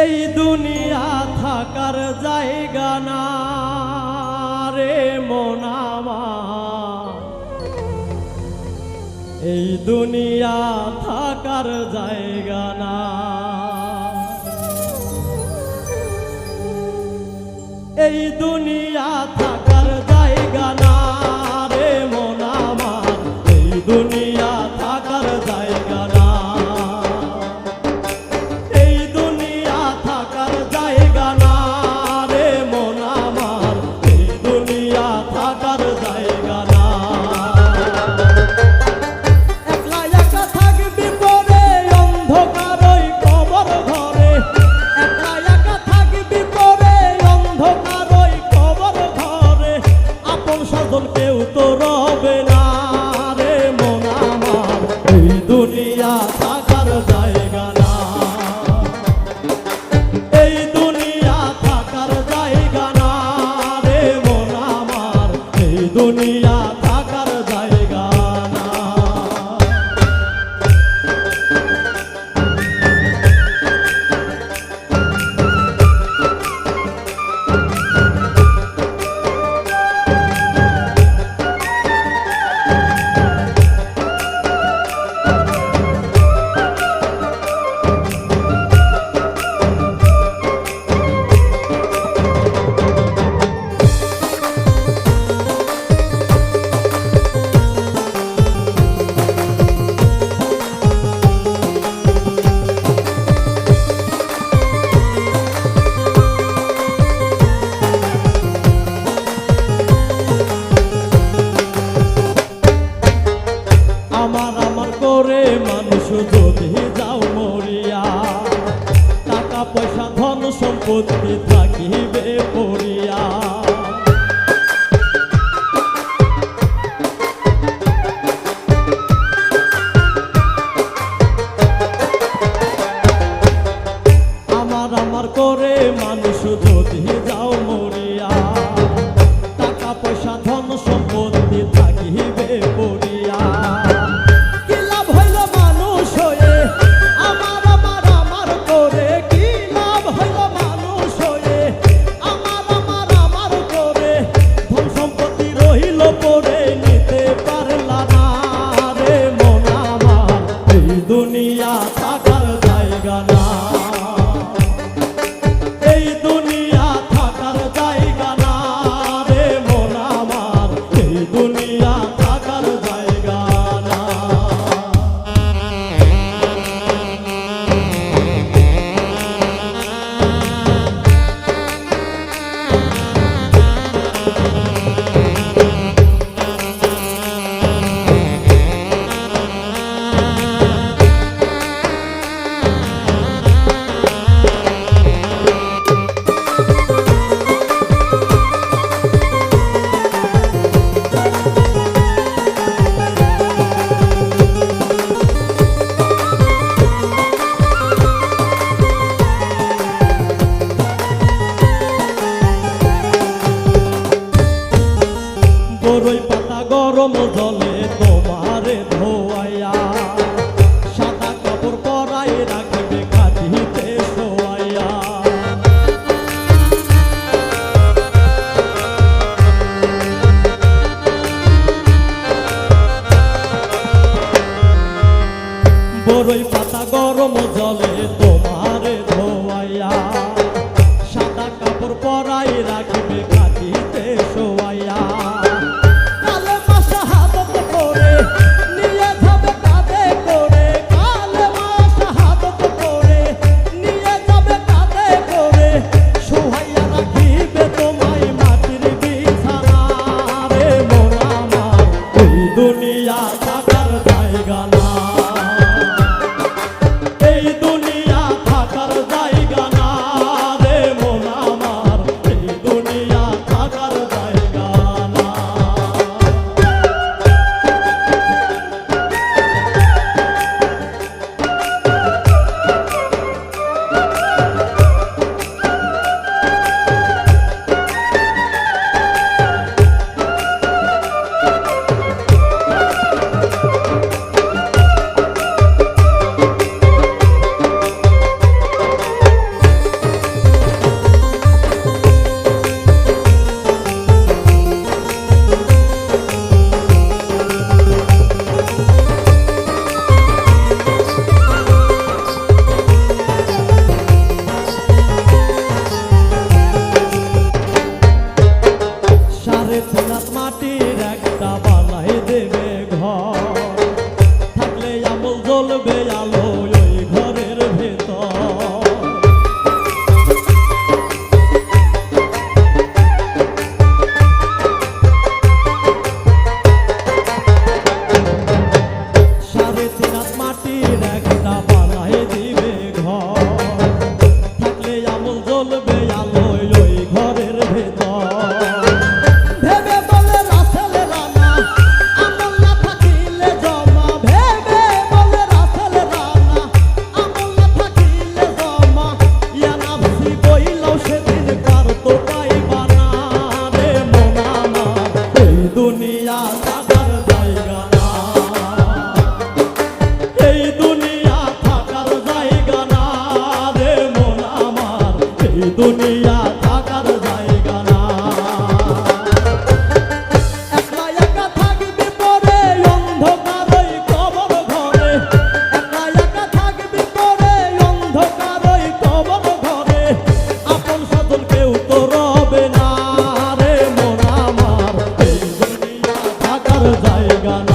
এই দুনিয়া থাকার জায়গা না রে মোনামা এই দুনিয়া থাকার জায়গা না। এই দুনিয়া থাকার Kunila. যদি যাও মরিয়া টাকা পয়সা ধন সম্পত্তি থাকে গরম জলে তোমারে ধোয়াইয়া, সাদা কাপড় পরাই রাখবে, কাঁদিতে সোয়াইয়া বড়ই পাতা গরম জলে তোমারে ধোয়াইয়া, সাদা কাপড় পরাই থাকার জায়গা জায়গা